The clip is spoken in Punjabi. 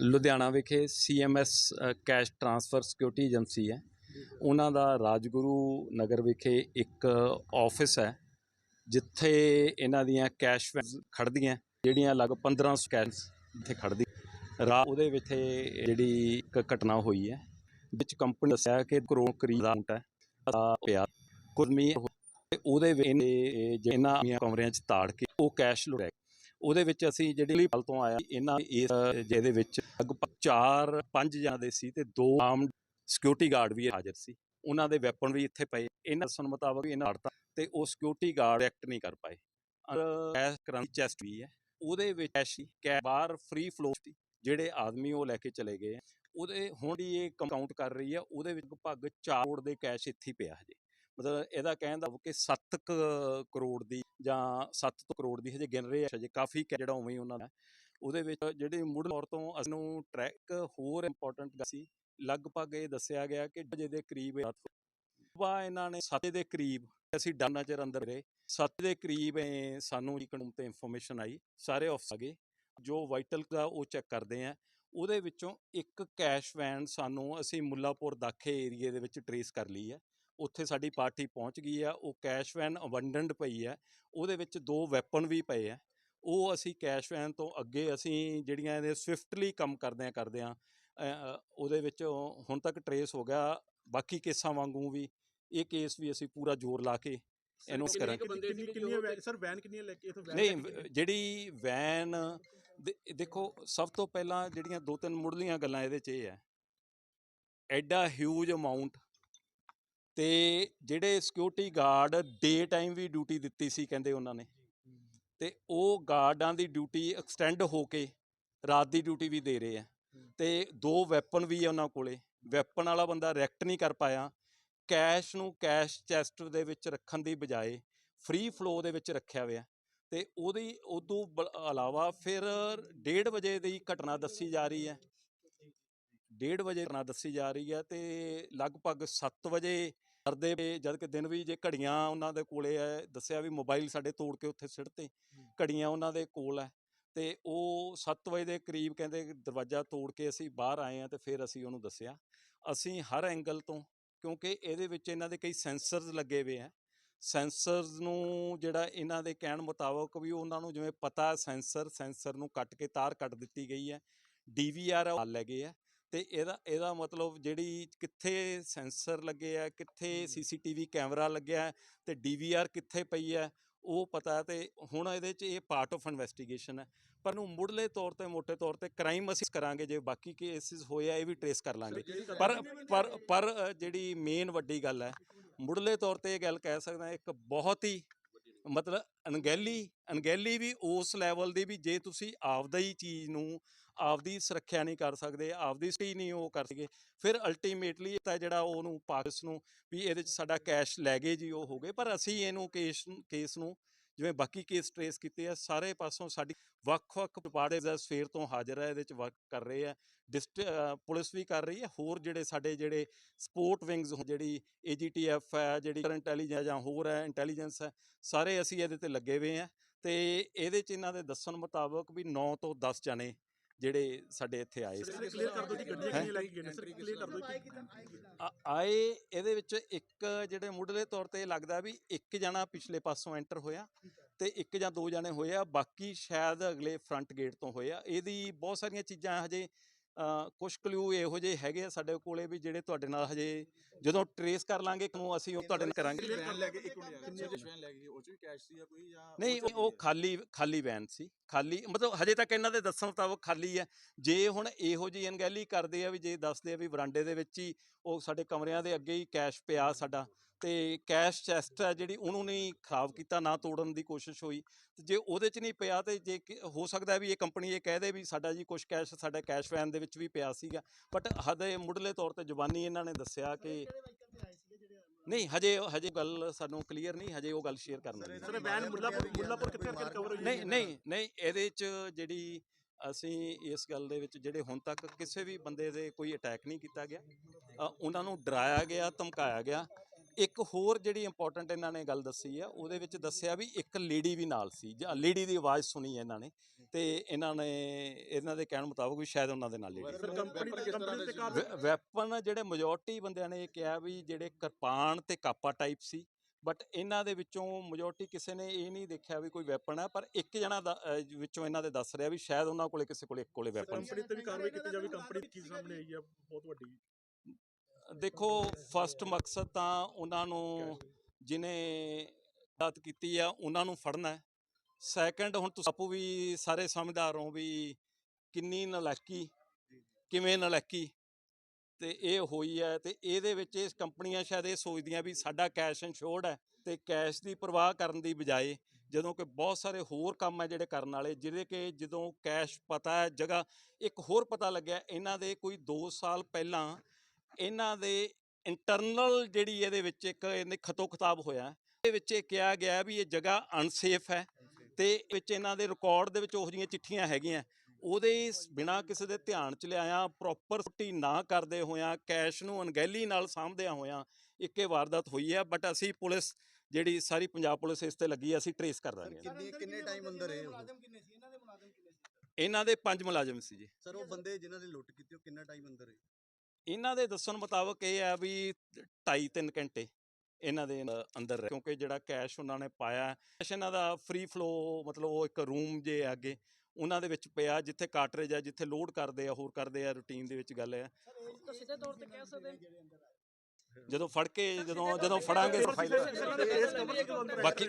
ਲੁਧਿਆਣਾ ਵਿਖੇ CMS cash transfer security agency ਹੈ। ਉਹਨਾਂ ਦਾ ਰਾਜਗੁਰੂ ਨਗਰ ਵਿਖੇ ਇੱਕ ਆਫਿਸ ਹੈ, ਜਿੱਥੇ ਇਹਨਾਂ ਦੀਆਂ ਕੈਸ਼ ਵੈਨਸ ਖੜਦੀਆਂ ਜਿਹੜੀਆਂ ਲਗਭਗ 1500 ਕੈਸ਼ ਇੱਥੇ ਖੜਦੀ ਰਾਤ ਉਹਦੇ ਵਿੱਚ ਜਿਹੜੀ ਇੱਕ ਘਟਨਾ ਹੋਈ ਹੈ, ਵਿੱਚ ਕੰਪਨੀ ਦੱਸਿਆ ਕਿ ਕਰੋੜ ਕਰੀਬ ਦਾ ਅਮਾਉਂਟ ਹੈ ਪਿਆ। ਕੁਰਮੀ ਉਹਦੇ ਵਿੱਚ ਇਹਨੇ ਇਹਨਾਂ ਕਮਰਿਆਂ 'ਚ ਤਾੜ ਕੇ ਉਹ ਕੈਸ਼ ਲੁੜਿਆ ਉਹਦੇ ਵਿੱਚ ਅਸੀਂ ਜਿਹੜੀ ਪਲ ਤੋਂ ਆਇਆ ਇਹਨਾਂ ਇਸ ਜਿਹਦੇ ਵਿੱਚ ਲਗਭਗ 4 5 ਜਣਾਂ ਦੇ ਸੀ ਤੇ ਦੋ ਆਰਮਡ ਸਿਕਿਉਰਿਟੀ ਗਾਰਡ ਵੀ ਹਾਜ਼ਰ ਸੀ। ਉਹਨਾਂ ਦੇ ਵੈਪਨ ਵੀ ਇੱਥੇ ਪਏ। ਇਹਨਾਂ ਦੱਸਣ ਮੁਤਾਬਕ ਇਹਨਾਂ ਆੜਤਾ ਤੇ ਉਹ ਸਿਕਿਉਰਿਟੀ ਗਾਰਡ ਐਕਟ ਨਹੀਂ ਕਰ ਪਾਏ। ਕੈਸ਼ ਕਰਾਂ ਚੈਸਟ ਵੀ ਹੈ। ਉਹਦੇ ਵਿੱਚ ਐਸ਼ੀ ਕੈ ਬਾਹਰ ਫ੍ਰੀ ਫਲੋ ਸੀ, ਜਿਹੜੇ ਆਦਮੀ ਉਹ ਲੈ ਕੇ ਚਲੇ ਗਏ ਆ। ਉਹਦੇ, ਹੁਣ ਦੀ ਇਹ ਕਾਊਂਟ ਕਰ ਰਹੀ ਹੈ, ਉਹਦੇ ਵਿੱਚ ਭਗ 4 ਕਰੋੜ ਦੇ ਕੈਸ਼ ਇੱਥੇ ਹੀ ਪਿਆ ਹਜੇ। ਮਤਲਬ ਇਹਦਾ ਕਹਿਣ ਦਾ ਕਿ 7 ਕਰੋੜ ਦੀ ਜਾਂ 7 ਕਰੋੜ ਦੀ ਹਜੇ ਗਿਣ ਰਹੇ ਆ, ਹਜੇ ਕਾਫੀ ਕੈ ਜਿਹੜਾ ਉਵੇਂ ਹੀ ਉਹਨਾਂ ਦਾ। ਉਹਦੇ ਵਿੱਚ ਜਿਹੜੀ ਮੁੱਢ ਤੌਰ ਤੋਂ ਅਸੀਂ ਟਰੈਕ ਹੋਰ ਇੰਪੋਰਟੈਂਟ ਸੀ, ਲਗਭਗ ਇਹ ਦੱਸਿਆ ਗਿਆ ਕਿ ਵਜੇ ਦੇ ਕਰੀਬ ਸੁਬਾਹ ਇਹਨਾਂ ਨੇ 7 ਦੇ ਕਰੀਬ ਅਸੀਂ ਡਾਨਾ ਚਿਰ ਅੰਦਰ ਰਹੇ। 7 ਦੇ ਕਰੀਬ ਇਹ ਸਾਨੂੰ ਕਾਨੂੰਨ ਤੇ ਇਨਫੋਰਮੇਸ਼ਨ ਆਈ, ਸਾਰੇ ਆਫਿਸ ਆ ਗਏ। ਜੋ ਵਾਈਟਲ ਦਾ ਉਹ ਚੈੱਕ ਕਰਦੇ ਆ। ਉਹਦੇ ਵਿੱਚੋਂ ਇੱਕ ਕੈਸ਼ ਵੈਨ ਸਾਨੂੰ ਅਸੀਂ ਮੁੱਲਾਪੁਰ ਦਾਖੇ ਏਰੀਏ ਦੇ ਵਿੱਚ ਟਰੇਸ ਕਰ ਲਈ ਹੈ ਉੱਥੇ ਸਾਡੀ ਪਾਰਟੀ ਪਹੁੰਚ ਗਈ ਆ ਉਹ ਕੈਸ਼ ਵੈਨ ਅਬੰਡੈਂਟ ਪਈ ਹੈ ਉਹਦੇ ਵਿੱਚ ਦੋ ਵੈਪਨ ਵੀ ਪਏ ਆ ਉਹ ਅਸੀਂ ਕੈਸ਼ ਵੈਨ ਤੋਂ ਅੱਗੇ ਅਸੀਂ ਜਿਹੜੀਆਂ ਇਹਦੇ ਸਵਿਫਟਲੀ ਕੰਮ ਕਰਦੇ ਆ ਕਰਦੇ ਆ ਉਹਦੇ ਵਿੱਚ ਹੁਣ ਤੱਕ ਟਰੇਸ ਹੋ ਗਿਆ ਬਾਕੀ ਕੇਸਾਂ ਵਾਂਗੂ ਵੀ ਇਹ ਕੇਸ ਵੀ ਅਸੀਂ ਪੂਰਾ ਜ਼ੋਰ ਲਾ ਕੇ ਇਹਨੂੰ ਕਰਾਂਗੇ। ਸਰ ਵੈਨ ਕਿੰਨੀਆਂ ਲੈ ਕੇ ਇਥੋਂ ਨਹੀਂ ਜਿਹੜੀ ਵੈਨ ਦੇ- ਦੇਖੋ ਸਭ ਤੋਂ ਪਹਿਲਾਂ ਜਿਹੜੀਆਂ ਦੋ ਤਿੰਨ ਮੁੱਢਲੀਆਂ ਗੱਲਾਂ ਇਹਦੇ 'ਚ ਇਹ ਹੈ ਐਡਾ ਹਿਊਜ ਅਮਾਉਂਟ ਤੇ ਜਿਹੜੇ ਸਿਕਿਉਰਿਟੀ ਗਾਰਡ ਡੇ ਟਾਈਮ ਵੀ ਡਿਊਟੀ ਦਿੱਤੀ ਸੀ ਕਹਿੰਦੇ ਉਹਨਾਂ ਨੇ ਤੇ ਉਹ ਗਾਰਡਾਂ ਦੀ ਡਿਊਟੀ ਐਕਸਟੈਂਡ ਹੋ ਕੇ ਰਾਤ ਦੀ ਡਿਊਟੀ ਵੀ ਦੇ ਰਹੇ ਆ। ਤੇ ਦੋ ਵੈਪਨ ਵੀ ਆ ਉਹਨਾਂ ਕੋਲੇ ਵੈਪਨ ਵਾਲਾ ਬੰਦਾ ਰਿਐਕਟ ਨਹੀਂ ਕਰ ਪਾਇਆ ਕੈਸ਼ ਨੂੰ ਕੈਸ਼ ਚੈਸਟ ਦੇ ਵਿੱਚ ਰੱਖਣ ਦੀ ਬਜਾਏ ਫ੍ਰੀ ਫਲੋ ਦੇ ਵਿੱਚ ਰੱਖਿਆ ਹੋਇਆ। ਤੇ ਉਹਦੀ ਉਦੋਂ ਇਲਾਵਾ ਫਿਰ 1:30 ਵਜੇ ਦੀ ਘਟਨਾ ਦੱਸੀ ਜਾ ਰਹੀ ਹੈ। 1:30 ਵਜੇ ਘਟਨਾ ਦੱਸੀ ਜਾ ਰਹੀ ਹੈ ਤੇ ਲਗਭਗ 7 ਵਜੇ ਕਰਦੇ ਜਦ ਕਿ ਦਿਨ ਵੀ ਜੇ ਘੜੀਆਂ ਉਹਨਾਂ ਦੇ ਕੋਲੇ ਹੈ ਦੱਸਿਆ ਵੀ ਮੋਬਾਈਲ ਸਾਡੇ ਤੋੜ ਕੇ ਉੱਥੇ ਸਿੱਟਤੇ ਘੜੀਆਂ ਉਹਨਾਂ ਦੇ ਕੋਲ ਹੈ ਤੇ ਉਹ 7 ਵਜੇ ਦੇ ਕਰੀਬ ਕਹਿੰਦੇ ਦਰਵਾਜ਼ਾ ਤੋੜ ਕੇ ਅਸੀਂ ਬਾਹਰ ਆਏ ਆ ਤੇ ਫਿਰ ਅਸੀਂ ਉਹਨੂੰ ਦੱਸਿਆ। ਅਸੀਂ ਹਰ ਐਂਗਲ ਤੋਂ ਕਿਉਂਕਿ ਇਹਦੇ ਵਿੱਚ ਇਹਨਾਂ ਦੇ ਕਈ ਸੈਂਸਰਸ ਲੱਗੇ ਹੋਏ ਆ ਸੈਂਸਰਸ ਨੂੰ ਜਿਹੜਾ ਇਹਨਾਂ ਦੇ ਕਹਿਣ ਮੁਤਾਬਕ ਵੀ ਉਹਨਾਂ ਨੂੰ ਜਿਵੇਂ ਪਤਾ ਸੈਂਸਰ ਸੈਂਸਰ ਨੂੰ ਕੱਟ ਕੇ ਤਾਰ ਕੱਟ ਦਿੱਤੀ ਗਈ ਹੈ। ਡੀਵੀਆਰ ਲੈ ਗਏ ਆ ਤੇ ਇਹਦਾ ਇਹਦਾ ਮਤਲਬ ਜਿਹੜੀ ਕਿੱਥੇ ਸੈਂਸਰ ਲੱਗੇ ਆ ਕਿੱਥੇ ਸੀਸੀਟੀਵੀ ਕੈਮਰਾ ਲੱਗਿਆ ਹੈ ਤੇ ਡੀਵੀਆਰ ਕਿੱਥੇ ਪਈ ਹੈ ਉਹ ਪਤਾ ਤੇ ਹੁਣ ਇਹਦੇ 'ਚ ਇਹ ਪਾਰਟ ਆਫ ਇਨਵੈਸਟੀਗੇਸ਼ਨ ਹੈ। ਪਰ ਨੂੰ ਮੁੱਢਲੇ ਤੌਰ ਤੇ ਮੋٹے ਤੌਰ ਤੇ ਕ੍ਰਾਈਮ ਅਸੀਂ ਕਰਾਂਗੇ ਜੇ ਬਾਕੀ ਕੇਸਿਸ ਹੋਏ ਆ ਇਹ ਵੀ ਟਰੇਸ ਕਰ ਲਾਂਗੇ। ਪਰ ਪਰ ਪਰ ਜਿਹੜੀ ਮੇਨ ਵੱਡੀ ਗੱਲ ਹੈ ਮੁੱਢਲੇ ਤੌਰ ਤੇ ਇਹ ਗੱਲ ਕਹਿ ਸਕਦਾ ਇੱਕ ਬਹੁਤ ਹੀ ਮਤਲਬ ਅਣਗਹਿਲੀ ਅਣਗਹਿਲੀ ਵੀ ਉਸ ਲੈਵਲ ਦੀ ਵੀ ਜੇ ਤੁਸੀਂ ਆਪਦਾ ਹੀ ਚੀਜ਼ ਨੂੰ ਆਪਦੀ ਸੁਰੱਖਿਆ ਨਹੀਂ ਕਰ ਸਕਦੇ, ਆਪਦੀ ਸਟੇ ਨਹੀਂ ਉਹ ਕਰ ਸਕੇ ਫਿਰ ਅਲਟੀਮੇਟਲੀ ਤਾਂ ਜਿਹੜਾ ਉਹਨੂੰ ਪਾਕਿਸ ਨੂੰ ਵੀ ਇਹਦੇ ਚ ਸਾਡਾ ਕੈਸ਼ ਲੈ ਗਏ ਜੀ, ਉਹ ਹੋ ਗਏ, ਪਰ ਅਸੀਂ ਇਹਨੂੰ ਕੇਸ ਕੇਸ ਨੂੰ ਜਿਵੇਂ ਬਾਕੀ ਕੇਸ ਟਰੇਸ ਕੀਤੇ ਆ, ਸਾਰੇ ਪਾਸੋਂ ਸਾਡੀ ਵੱਖ-ਵੱਖ ਡਿਪਾਰਟਮੈਂਟ ਦਾ ਸਵੇਰ ਤੋਂ ਹਾਜ਼ਰ ਹੈ ਇਹਦੇ ਚ ਵਰਕ ਕਰ ਰਹੇ ਆ ਡਿਸਟ ਪੁਲਿਸ ਵੀ ਕਰ ਰਹੀ ਹੈ ਹੋਰ ਜਿਹੜੇ ਸਾਡੇ ਜਿਹੜੇ ਸਪੋਰਟ ਵਿੰਗਸ ਜਿਹੜੀ ਏਜੀਟੀਐਫ ਹੈ ਜਿਹੜੀ ਇੰਟੈਲੀਜੈਂਸ ਜਾਂ ਹੋਰ ਹੈ ਇੰਟੈਲੀਜੈਂਸ ਹੈ ਸਾਰੇ ਅਸੀਂ ਇਹਦੇ ਤੇ ਲੱਗੇ ਹੋਏ ਆ, ਤੇ ਇਹਦੇ ਚ ਇਹਨਾਂ ਦੇ ਦੱਸਣ ਮੁਤਾਬਕ ਵੀ 9 ਤੋਂ 10 ਜਣੇ ਜਿਹੜੇ ਸਾਡੇ ਇੱਥੇ ਆਏ ਸੀ। ਕਲੀਅਰ ਕਰ ਦਿਓ ਜੀ ਗੱਡੀਆਂ? ਕਿੰਨੀਆਂ ਲੈ ਕੇ ਗਏ ਨੇ। ਸਰ ਕਲੀਅਰ ਕਰ ਦਿਓ ਆਏ ਇਹਦੇ ਵਿੱਚ ਇੱਕ ਜਿਹੜੇ ਮੁੱਢਲੇ ਤੌਰ ਤੇ ਲੱਗਦਾ ਵੀ ਇੱਕ ਜਣਾ ਪਿਛਲੇ ਪਾਸੋਂ ਐਂਟਰ ਹੋਇਆ ਤੇ ਇੱਕ ਜਾਂ ਦੋ ਜਣੇ ਹੋਏ ਆ ਬਾਕੀ ਸ਼ਾਇਦ ਅਗਲੇ ਫਰੰਟ ਗੇਟ ਤੋਂ ਹੋਏ ਆ। ਇਹਦੀ ਬਹੁਤ ਸਾਰੀਆਂ ਚੀਜ਼ਾਂ ਹਜੇ ਕੁਝ ਕਲੂ ਇਹੋ ਜਿਹੇ ਹੈਗੇ ਆ ਸਾਡੇ ਕੋਲੇ ਵੀ ਜਿਹੜੇ ਤੁਹਾਡੇ ਨਾਲ ਹਜੇ ਜਦੋਂ ਟਰੇਸ ਕਰ ਲਾਂਗੇ ਨੂੰ ਅਸੀਂ ਉਹ ਤੁਹਾਡੇ ਨਾਲ ਕਰਾਂਗੇ। ਵੈਨ ਲੈ ਕੇ ਇੱਕ ਮਿੰਟ ਕਿੰਨੇ ਵੈਨ ਲੈ ਗਈ ਉਹ ਚ ਵੀ ਕੈਸ਼ ਸੀ ਜਾਂ ਕੋਈ ਜਾਂ ਨਹੀਂ ਉਹ- ਖਾਲੀ ਖਾਲੀ ਵੈਨ ਸੀ। ਖਾਲੀ ਮਤਲਬ ਹਜੇ ਤੱਕ ਇਹਨਾਂ ਦੇ ਦੱਸਣ ਮੁਤਾਬਕ ਖਾਲੀ ਹੈ। ਜੇ ਹੁਣ ਇਹੋ ਜੀ ਅਣਗਹਿਲੀ ਕਰਦੇ ਆ ਵੀ ਜੇ ਦੱਸਦੇ ਆ ਵੀ ਵਰਾਂਡੇ ਦੇ ਵਿੱਚ ਹੀ ਉਹ ਸਾਡੇ ਕਮਰਿਆਂ ਦੇ ਅੱਗੇ ਹੀ ਕੈਸ਼ ਪਿਆ ਸਾਡਾ ਤੇ ਕੈਸ਼ ਚੈਸਟ ਹੈ ਜਿਹੜੀ ਉਹਨੂੰ ਨਹੀਂ ਖਰਾਬ ਕੀਤਾ ਨਾ ਤੋੜਨ ਦੀ ਕੋਸ਼ਿਸ਼ ਹੋਈ। ਤੇ ਜੇ ਉਹਦੇ 'ਚ ਨਹੀਂ ਪਿਆ ਤੇ ਜੇ ਕਿ- ਹੋ ਸਕਦਾ ਵੀ ਇਹ ਕੰਪਨੀ ਇਹ ਕਹਿ ਦੇ ਵੀ ਸਾਡਾ ਜੀ ਕੁਝ ਕੈਸ਼ ਸਾਡਾ ਕੈਸ਼ ਵੈਨ ਦੇ ਵਿੱਚ ਵੀ ਪਿਆ ਸੀਗਾ। ਬਟ ਹਦੇ ਮੁੱਢਲੇ ਤੌਰ ਤੇ ਜ਼ੁਬਾਨੀ ਇਹਨਾਂ ਨੇ ਦੱਸਿਆ ਕਿ ਨਹੀਂ ਹਜੇ ਹਜੇ ਗੱਲ ਸਾਨੂੰ ਕਲੀਅਰ ਨਹੀਂ ਹਜੇ ਉਹ ਗੱਲ ਸ਼ੇਅਰ ਕਰਨਾ ਸਰ ਵੈਨ ਮੁੱਲਾਪੁਰ ਮੁੱਲਾਪੁਰ ਕਿੱਥੇ ਰਿਕਵਰ ਹੋਈ ਨਹੀਂ ਨਹੀਂ ਨਹੀਂ ਇਹਦੇ ਚ ਜਿਹੜੀ ਅਸੀਂ ਇਸ ਗੱਲ ਦੇ ਵਿੱਚ ਜਿਹੜੇ ਹੁਣ ਤੱਕ ਕਿਸੇ ਵੀ ਬੰਦੇ ਦੇ ਕੋਈ ਅਟੈਕ ਨਹੀਂ ਕੀਤਾ ਗਿਆ। ਅ, ਉਹਨਾਂ ਨੂੰ ਡਰਾਇਆ ਗਿਆ ਧਮਕਾਇਆ ਗਿਆ। ਇੱਕ ਹੋਰ ਜਿਹੜੀ ਇੰਪੋਰਟੈਂਟ ਇਹਨਾਂ ਨੇ ਗੱਲ ਦੱਸੀ ਆ ਉਹਦੇ ਵਿੱਚ ਦੱਸਿਆ ਵੀ ਇੱਕ ਲੇਡੀ ਵੀ ਨਾਲ ਸੀ ਜਾਂ ਲੇਡੀ ਦੀ ਆਵਾਜ਼ ਸੁਣੀ ਹੈ ਇਹਨਾਂ ਨੇ ਤੇ ਇਹਨਾਂ ਨੇ ਇਹਨਾਂ ਦੇ ਕਹਿਣ ਮੁਤਾਬਕ ਵੀ ਸ਼ਾਇਦ ਉਹਨਾਂ ਦੇ ਨਾਲ ਲੇਡੀ ਵੈਪਨ ਜਿਹੜੇ ਮੈਜੋਰਟੀ ਬੰਦਿਆਂ ਨੇ ਇਹ ਕਿਹਾ ਵੀ ਜਿਹੜੇ ਕਿਰਪਾਨ ਤੇ ਕਾਪਾ ਟਾਈਪ ਸੀ ਬਟ ਇਹਨਾਂ ਦੇ ਵਿੱਚੋਂ ਮੈਜੋਰਟੀ ਕਿਸੇ ਨੇ ਇਹ ਨਹੀਂ ਦੇਖਿਆ ਵੀ ਕੋਈ ਵੈਪਨ ਹੈ ਪਰ ਇੱਕ ਜਣਾ ਵਿੱਚੋਂ ਇਹਨਾਂ ਦੇ ਦੱਸ ਰਿਹਾ ਵੀ ਸ਼ਾਇਦ ਉਹਨਾਂ ਕੋਲੇ ਕਿਸੇ ਕੋਲੇ ਇੱਕ ਕੋਲੇ ਵੈਪਨ ਕੰਪਨੀ ਤੇ ਵੀ ਕਾਰਵਾਈ ਕੀਤੀ ਜਾਵੇ ਕੰਪਨੀ ਚੀਜ਼ ਸਾਹਮਣੇ ਆਈ ਆ ਬਹੁਤ ਵੱਡੀ। ਦੇਖੋ ਫਸਟ ਮਕਸਦ ਤਾਂ ਉਹਨਾਂ ਨੂੰ ਜਿਨੇ ਬਾਤ ਕੀਤੀ ਆ, ਉਹਨਾਂ ਨੂੰ ਫੜਨਾ ਹੈ। ਸੈਕੰਡ ਹੁਣ ਤੁਸੀਂ ਆਪੂ ਵੀ ਸਾਰੇ ਸਮਝਦਾਰ ਹੋ ਵੀ ਕਿੰਨੀ ਨਲਾਇਕੀ ਕਿਵੇਂ ਨਲਾਇਕੀ ਤੇ ਇਹ ਹੋਈ ਹੈ ਤੇ ਇਹਦੇ ਵਿੱਚ ਇਸ ਕੰਪਨੀਆਂ ਸ਼ਾਇਦ ਇਹ ਸੋਚਦੀਆਂ ਵੀ ਸਾਡਾ ਕੈਸ਼ ਇੰਸ਼ੋਰਡ ਹੈ ਤੇ ਕੈਸ਼ ਦੀ ਪਰਵਾਹ ਕਰਨ ਦੀ ਬਜਾਏ ਜਦੋਂ ਕਿ ਬਹੁਤ ਸਾਰੇ ਹੋਰ ਕੰਮ ਹੈ ਜਿਹੜੇ ਕਰਨ ਵਾਲੇ, ਜਿਹਦੇ ਕਿ ਜਦੋਂ ਕੈਸ਼ ਪਤਾ ਹੈ ਜਗ੍ਹਾ, ਇੱਕ ਹੋਰ ਪਤਾ ਲੱਗਿਆ, ਇਹਨਾਂ ਦੇ ਕੋਈ 2 ਸਾਲ ਪਹਿਲਾਂ ਇਹਨਾਂ ਦੇ ਇੰਟਰਨਲ ਜਿਹੜੀ ਇਹਦੇ ਵਿੱਚ ਇੱਕ ਇਹਨੇ ਖਤੋ ਖਤਾਬ ਹੋਇਆ ਇਹਦੇ ਵਿੱਚ ਇਹ ਕਿਹਾ ਗਿਆ ਵੀ ਇਹ ਜਗ੍ਹਾ ਅਨਸੇਫ ਹੈ ਤੇ ਵਿੱਚ ਇਹਨਾਂ ਦੇ ਰਿਕਾਰਡ ਦੇ ਵਿੱਚ ਉਹੋ ਜਿਹੀਆਂ ਚਿੱਠੀਆਂ ਹੈਗੀਆਂ। ਉਹਦੇ ਬਿਨਾ ਕਿਸੇ ਦੇ ਧਿਆਨ ਚ ਲਿਆਇਆ ਪ੍ਰੋਪਰ ਛੁੱਟੀ ਨਾ ਕਰਦੇ ਹੋਇਆਂ ਕੈਸ਼ ਨੂੰ ਅਣਗਹਿਲੀ ਨਾਲ ਸਾਂਭਦਿਆਂ ਹੋਇਆਂ ਇੱਕ ਇਹ ਵਾਰਦਾਤ ਹੋਈ ਹੈ ਬਟ ਅਸੀਂ ਪੁਲਿਸ ਜਿਹੜੀ ਸਾਰੀ ਪੰਜਾਬ ਪੁਲਿਸ ਇਸ ਤੇ ਲੱਗੀ ਹੈ ਅਸੀਂ ਟਰੇਸ ਕਰ ਦਾਂਗੇ ਕਿੰਨੇ ਕਿੰਨੇ ਟਾਈਮ ਅੰਦਰ ਰਹੇ ਉਹ ਇਹਨਾਂ ਦੇ ਪੰਜ ਮੁਲਾਜ਼ਮ ਸੀ ਜੀ। ਸਰ ਉਹ ਬੰਦੇ ਜਿਨ੍ਹਾਂ ਨੇ ਲੁੱਟ ਕੀਤੀ ਉਹ ਕਿੰਨਾ ਟਾਈਮ ਅੰਦਰ ਰਹੇ? ਇਹਨਾਂ ਦੇ ਦੱਸਣ ਮੁਤਾਬਕ ਇਹ ਆ ਵੀ 2.5 3 ਘੰਟੇ ਇਹਨਾਂ ਦੇ ਅੰਦਰ ਰਹੇ। ਕਿਉਂਕਿ ਜਿਹੜਾ ਕੈਸ਼ ਉਹਨਾਂ ਨੇ ਪਾਇਆ ਕੈਸ਼ ਇਹਨਾਂ ਦਾ ਫ੍ਰੀ ਫਲੋ ਮਤਲਬ ਉਹ ਇੱਕ ਰੂਮ ਜੇ ਅੱਗੇ ਉਹਨਾਂ ਦੇ ਵਿੱਚ ਪਿਆ ਜਿੱਥੇ ਕਾਟਰੇਜ ਆ ਜਿੱਥੇ ਲੋਡ ਕਰਦੇ ਆ ਹੋਰ ਕਰਦੇ ਆ ਰੂਟੀਨ ਦੇ ਵਿੱਚ ਗੱਲ ਹੈ ਸਿੱਧੇ ਤੌਰ ਤੇ ਕਹਿ ਸਕਦੇ ਜਦੋਂ ਫੜ ਕੇ ਜਦੋਂ ਜਦੋਂ ਫੜਾਂਗੇ ਬਾਕੀ